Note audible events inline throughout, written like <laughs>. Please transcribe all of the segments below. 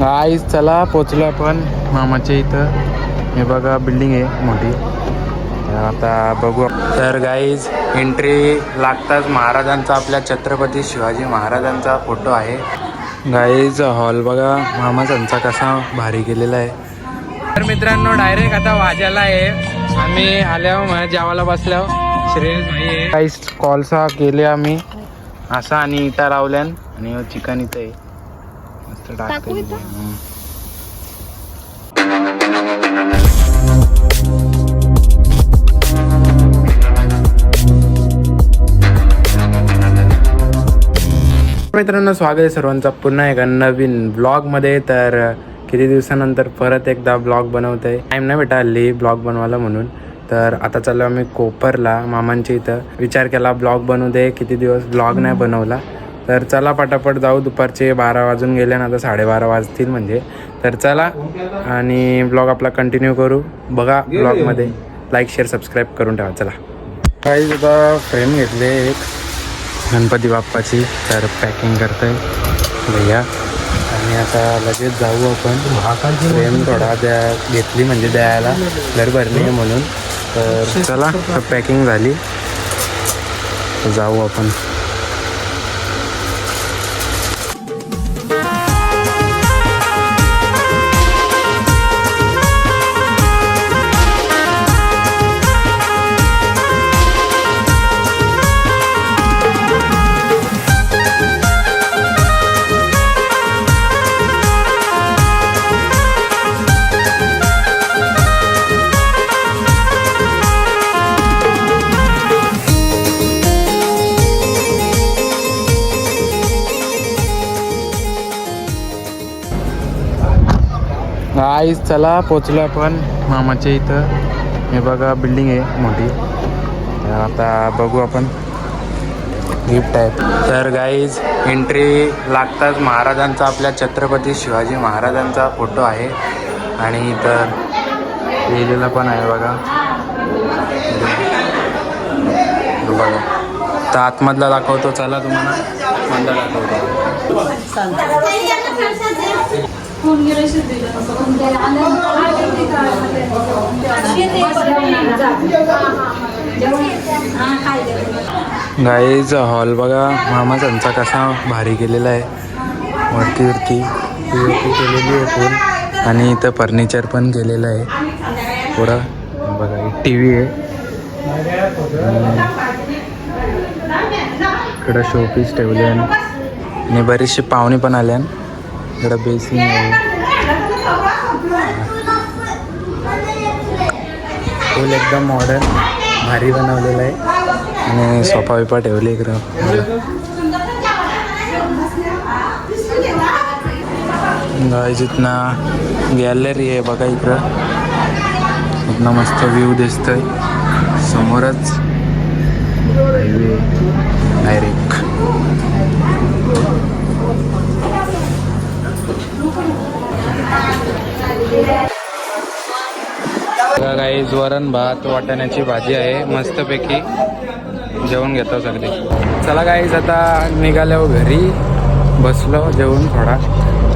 Guys चला पोचलो आपण मामाच्या इथं. हे बघा बिल्डिंग आहे मोठी. आता बघू तर गाईज एंट्री लागताच महाराजांचा आपल्या छत्रपती शिवाजी महाराजांचा फोटो आहे. गाईज हॉल बघा मामाजांचा कसा भारी केलेला आहे. तर मित्रांनो डायरेक्ट आता वाजायला आहे. आम्ही आल्यावर जेवायला बसल्यावर श्रेयस भाई आहे. काही कॉलसा केले आम्ही. असा आणि इथं लावल्यान आणि हो, चिकन इथं आहे. मित्रांनो स्वागत आहे सर्वांचा. पुन्हा एका नवीन ब्लॉगमध्ये तर किती दिवसानंतर परत एकदा ब्लॉग बनवत आहे टाईम नाही भेटा हल्ली ब्लॉग बनवायला म्हणून. तर आता चाललो आम्ही कोपरला मामांच्या इथं. विचार केला ब्लॉग बनवू दे. किती दिवस ब्लॉग नाही बनवला. तर चला पटापट जाऊ. दुपारचे बारा वाजून गेले ना आता साडेबारा वाजतील म्हणजे. तर चला आणि ब्लॉग आपला कंटिन्यू करू. बघा ब्लॉगमध्ये लाईक शेअर सबस्क्राईब करून ठेवा. चला. काही सुद्धा फ्रेम घेतले एक. गणपती बाप्पाची. तर पॅकिंग करतोय. भैया. आणि आता लगेच जाऊ आपण. फ्रेम थोडा द्या घेतली म्हणजे द्यायला. घर भरली आहे म्हणून. तर चला पॅकिंग झाली. जाऊ आपण. आईच चला पोचलो आपण मामाच्या इथं. हे बघा बिल्डिंग आहे मोठी. आता बघू आपण. गिफ्ट आहे. तर गाईज एंट्री लागताच महाराजांचा आपल्या छत्रपती शिवाजी महाराजांचा फोटो आहे. आणि तर लिहिलेला पण आहे बघा. बघा. तर आतमधला दाखवतो. चला तुम्हाला. मधला दाखवतो. गाईज हॉल बघा. मामाचांचा कसा भारी केलेला आहे. वरती वरती. वरती केलेली आहे फुल आणि इथं फर्निचर पण केलेलं आहे. पुढं बघा टी व्ही आहे. इकडं शोपीस ठेवले आणि बरीचशी पाहुणे पण आल्यान इकडं बेसिंग आहे फुल एकदम मॉडर्न भारी बनवलेलं आहे आणि सोफा विपा ठेवले इकडं गाय इथनं गॅलरी आहे बघा इकडं इथनं मस्त व्ह्यू दिसतोय समोरच हायवे डायरेक्ट गाईज वरण भात वाटाण्याची भाजी आहे. मस्तपैकी जेवण घेतो सगळे चला गाईज आता निघाल्यावर घरी. बसलो जेवण थोडा.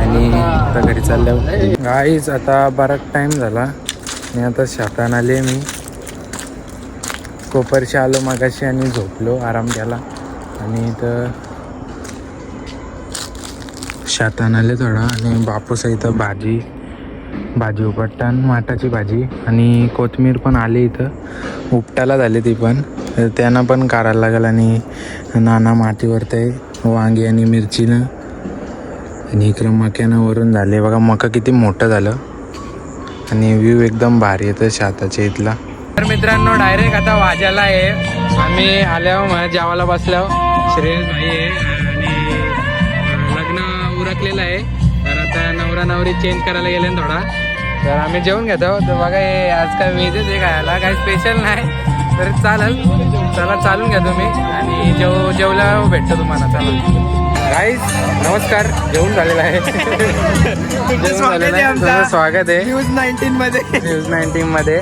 आणि आता घरी चालल्यावर गाईज आता बराच टाईम झाला. आणि आता शातान आले मी. कोपरशी आलो मागाशी आणि झोपलो आराम केला. आणि इथं शातान आले थोडा. आणि बापूस इथं भाजी. भाजी उपटतान माटाची भाजी. आणि कोथमीर पण आली इथं. उपटायला झाली ती पण. त्यांना पण काढायला लागेल आणि नाना मातीवर ते वांगी आणि मिरचीनं आणि इकडं मक्यानं वरून झाले. बघा मका किती मोठं झालं. आणि व्ह्यू एकदम भारी येतं शाताच्या इथला. तर मित्रांनो डायरेक्ट आता वाजायला आहे. आम्ही आल्यावर जेवायला बसल्यावर. श्रेयस भाई आहे. आणि लग्न उरकलेलं आहे. तर आता नवरा नवरी चेंज करायला गेले ना थोडा. तर आम्ही जेवण घेतो. तर बघा हे आज काय व्हेजच आहे खायला. काही स्पेशल नाही. तर चालेल. चला चालून घ्या तुम्ही आणि जेव जेवल्यावर भेटतो तुम्हाला. चला. गाईज नमस्कार. जेवण झालेलं आहे. जेवण झालेलं आहे तुमचं स्वागत आहे. न्यूज नाईन्टीन मध्ये. न्यूज नाईन्टीन मध्ये.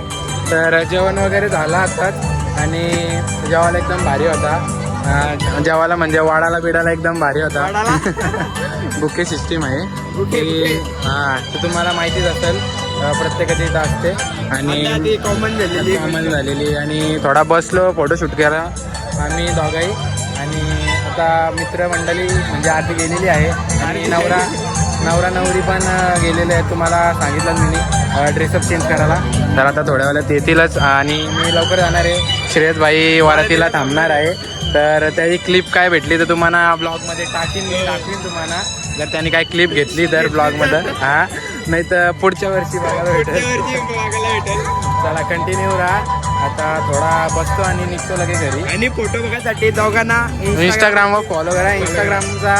तर जेवण वगैरे झालं आताच. आणि जेवायला एकदम भारी होता. जेवायला म्हणजे वाडाला बिडाला एकदम भारी होता? <laughs> बुके सिस्टीम आहे. की. हा तर तुम्हाला माहितीच असेल अं, प्रत्येकाच्या इथं असते. आणि कॉमन झालेली. कॉमन झालेली. आणि थोडा बसलो फोटोशूट केला. आम्ही दोघाही. आणि आता मित्रमंडळी म्हणजे आधी गेलेली आहे. आणि नवरा नवरा नवरी पण गेलेले आहेत. तुम्हाला सांगितलं मी. ड्रेसअप चेंज करायला. तर आता थोड्या वेळात येतीलच. आणि मी लवकर जाणार आहे. श्रेयसबाई वारातीला थांबणार आहे. तर त्याची क्लिप काय भेटली तर तुम्हाला ब्लॉगमध्ये टाकीन मी टाकीन तुम्हाला. जर त्यांनी काय क्लिप घेतली तर ब्लॉगमध्ये हां? नाही तर पुढच्या वर्षी बघायला भेटेल. बघायला भेटेल. चला कंटिन्यू राहा आता थोडा बसतो आणि निघतो लगे घरी. आणि फोटो बघायसाठी दोघांना इंस्टाग्रामवर फॉलो करा. इंस्टाग्रामचा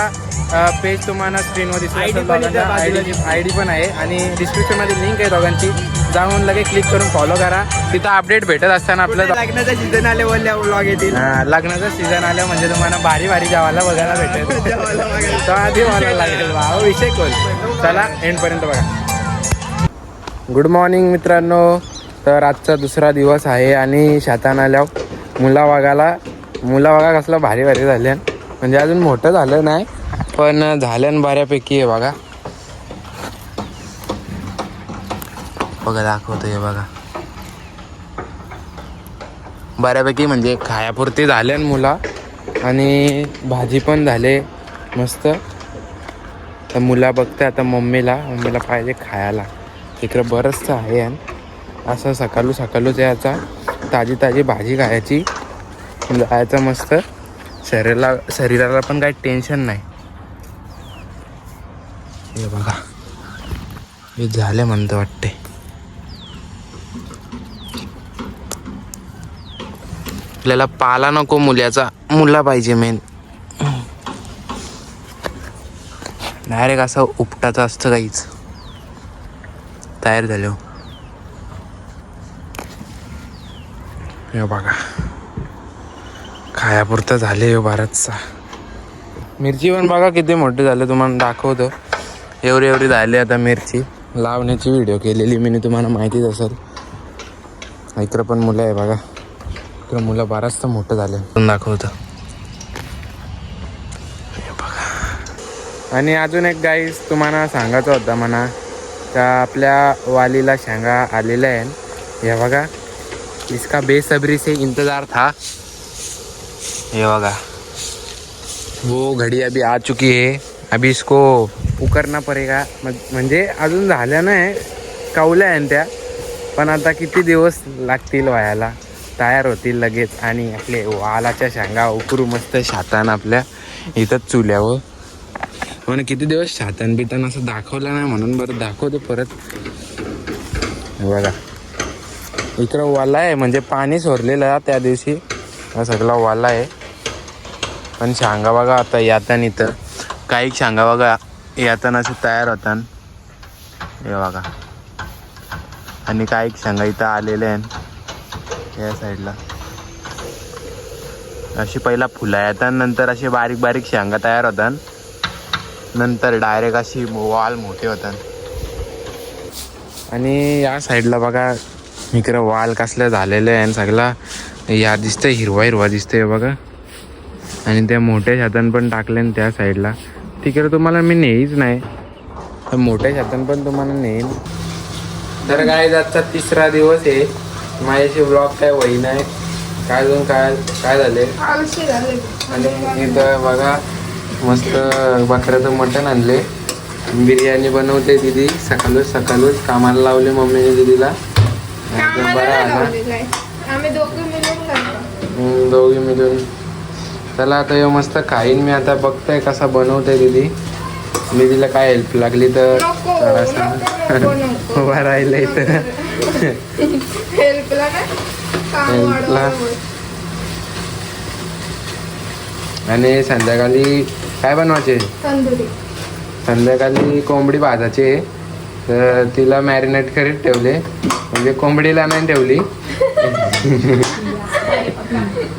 पेज तुम्हाला स्क्रीनवर दिसत. आय डी पण आहे. आणि डिस्क्रिप्शनमध्ये लिंक आहे दोघांची. जाऊन लगे क्लिक करून फॉलो करा. तिथं अपडेट भेटत असताना आपलं लग्नाचा सीझन आले बोलले व्लॉग येतील? हा, लग्नाचं सीझन आलं म्हणजे तुम्हाला भारी भारी जेवायला बघायला भेटेल. <laughs> आधी मला लागेल. भाऊ विषय खोल. चला एंडपर्यंत बघा. गुड मॉर्निंग मित्रांनो. तर आजचा दुसरा दिवस आहे आणि शेतान आल्यावर मुला बघा कसलं भारी भारी झाले म्हणजे अजून मोठं झालं नाही पण झाल्यान बऱ्यापैकी आहे बघा. बघा दाखवतो हे बघा. बऱ्यापैकी म्हणजे खायापुरती झाले मुला आणि भाजी पण झाले मस्त. तर मुला बघते आता मम्मीला मम्मीला पाहिजे खायला. इकडं बरंचसं आहे आणि असं सकाळू सकाळूच याचा ताजी ताजी भाजी खायची. म्हणजे जायचं मस्त. शरीराला शरीराला पण काही टेन्शन नाही. हे बघा. हे झाले म्हणतं वाटते. आपल्याला पाला नको मुलाचा मुला पाहिजे मेन डायरेक्ट असं उपटाचं असतं काहीच. तयार झालो. हे बघा. खायापुरतं झाले हो भारतचा. मिरची पण बघा किती मोठी झाले तुम्हाला दाखवतो. एवढी एवढी झाली आता मिरची. लावण्याची व्हिडिओ केलेली मी तुम्हाला माहितीच असेल. इकडं पण मुलं आहे बघा. इकडं मुलं बराचस मोठं झाले. पण दाखवतो. बघा. आणि अजून एक गाईस तुम्हाला सांगायचं होता म्हणा का आपल्या वालीला शेंगा आलेल्या आहे हे बघा. इसका बेसब्री से इंतजार था. ये बघा. वो घड़ी अभी आ चुकी है. अभी इसको उकरना पड़ेगा. म्हण- म्हणजे अजून झाल्या नाही. कवल्या आहे त्या. पण आता किती दिवस लागतील व्हायला तयार होतील लगेच. आणि आपले वालाच्या शेंगा उकरू मस्त शातान आपल्या इथंच चुल्यावर. हो म्हणे किती दिवस शातान बितान असं दाखवलं नाही म्हणून बरं दाखवतो परत. हे बघा. इकडं वाला आहे म्हणजे पाणी सोडलेलं त्या दिवशी. हा सगळा वाला आहे. पण शांगा बघा आता यातान इथं. काही शांगा बघा यातान असे तयार होतान. हे बघा. आणि काही शांगा इथं आलेले आहेत. या साईडला अशी पहिला फुलं येतात नंतर असे बारीक बारीक शांगा तयार होतात. नंतर डायरेक्ट अशी वाल मोठे होतात. आणि या साईडला बघा इकडं वाल कसलं झालेलं आहे आणि सगळा. या दिसतंय हिरवा हिरवा दिसतंय बघा. आणि त्या मोठ्या छातान पण टाकले त्या साईडला तिकडे तुम्हाला मी नेईच नाही. तर मोठ्या छातान पण तुम्हाला नेईन. तर काय आजचा तिसरा दिवस आहे. माझ्याशी ब्लॉग काय वही नाही. काय अजून काय काय झाले? आळशी झाले. आणि इथं बघा मस्त बकऱ्याचं मटण आणले. बिर्याणी बनवते दिदी सकाळच सकाळच. कामाला लावले मम्मीने दिदीला. दोघं मिळून चला आता मस्त खाईन मी आता. बघतोय कसा बनवते दिदी. मी तिला काय हेल्प लागली तर <laughs> उभा राहिलं इथं हेल्पला. आणि संध्याकाळी काय बनवायचे? संध्याकाळी कोंबडी भाजायची आहे. तर तिला मॅरिनेट करीत ठेवले. म्हणजे कोंबडीला नाही ठेवली. <laughs>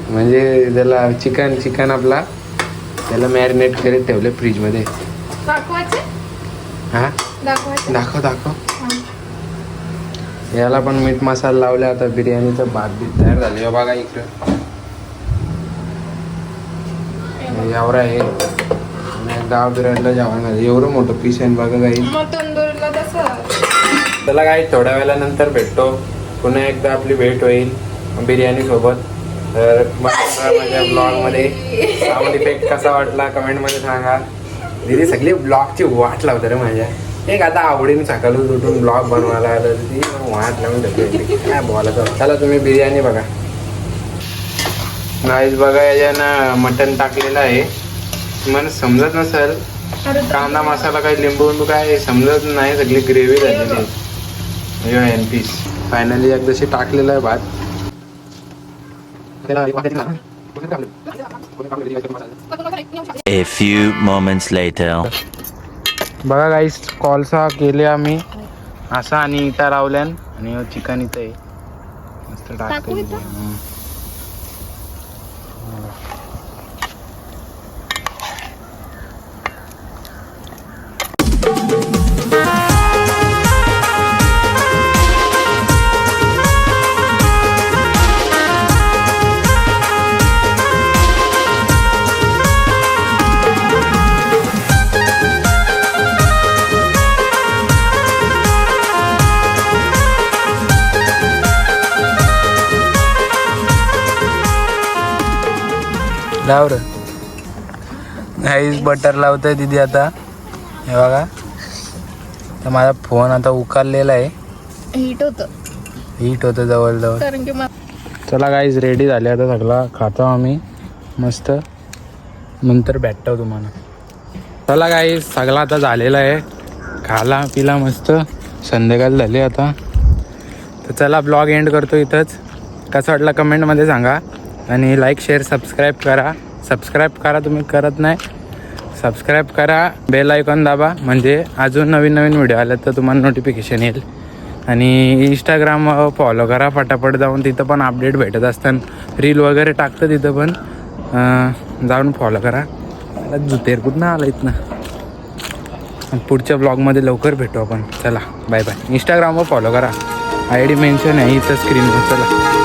म्हणजे त्याला चिकन चिकन आपला. त्याला मॅरिनेट करीत ठेवले फ्रीजमध्ये हां? दाखव दाखव. याला पण मीठ मसाला लावला आता बिर्याणीचं भात बीत तयार झाले. बघा इकडं. एवढा आहे. गाव बिर्याणीला जेवण झालं. एवढं मोठं पीस आहे बघा काही त्याला काही थोड्या वेळानंतर भेटतो. पुन्हा एकदा आपली भेट होईल बिर्याणी सोबत. तर माझ्या ब्लॉगमध्ये साऊंड इफेक्ट कसा वाटला कमेंटमध्ये सांगा. दिदी सगळी ब्लॉगची वाट लावते रे माझ्या. एक आता आवडीने सकाळी उठून ब्लॉग बनवायला आलं तर ती वाट लावून ठेवली काय बोलायचं? चला तुम्ही बिर्याणी बघा. राईस बघा याच्यानं मटण टाकलेलं आहे. तुम्हाला समजत नसेल कांदा मसाला काही लिंबू लिंबू काय समजत नाही सगळी ग्रेव्ही झालेली आहे. एन पीस फायनली एकदाशी टाकलेला आहे भात. A few moments later. बघा गाईस कॉलसा केले आम्ही. असा आणि इटा लावल्यान आणि चिकन इथं आहे. मस्त टाकू टाकते लाव रे गाईस बटर लावतोय दिदी आता. हे बघा. तर माझा फोन आता उकारलेला आहे. हिट होतं. हीट होतं जवळजवळ. कारण की मला चला गाईज रेडी झाले आता सगळा. खातो आम्ही. मस्त. नंतर भेटतो तुम्हाला. चला गाईज सगळा आता झालेला आहे. खाला पिला मस्त. संध्याकाळ झाली आता. तर चला ब्लॉग एंड करतो इथंच. कसं वाटलं कमेंटमध्ये सांगा. आणि लाईक शेअर सबस्क्राईब करा. सबस्क्राईब करा तुम्ही करत नाही. सबस्क्राईब करा. बेल आयकॉन दाबा. म्हणजे अजून नवीन नवीन व्हिडिओ आले तर तुम्हाला नोटिफिकेशन येईल. आणि इंस्टाग्राम फॉलो करा. फटाफट जाऊन तिथं पण अपडेट भेटत असतात. रील वगैरे टाकतं तिथं पण. जाऊन फॉलो करा. मला जुतेर कुठनं आलं इथनं? पुढच्या ब्लॉगमध्ये लवकर भेटू आपण. चला बाय बाय इंस्टाग्रामवर फॉलो करा. आय डी मेन्शन आहे इथं स्क्रीनवर चला.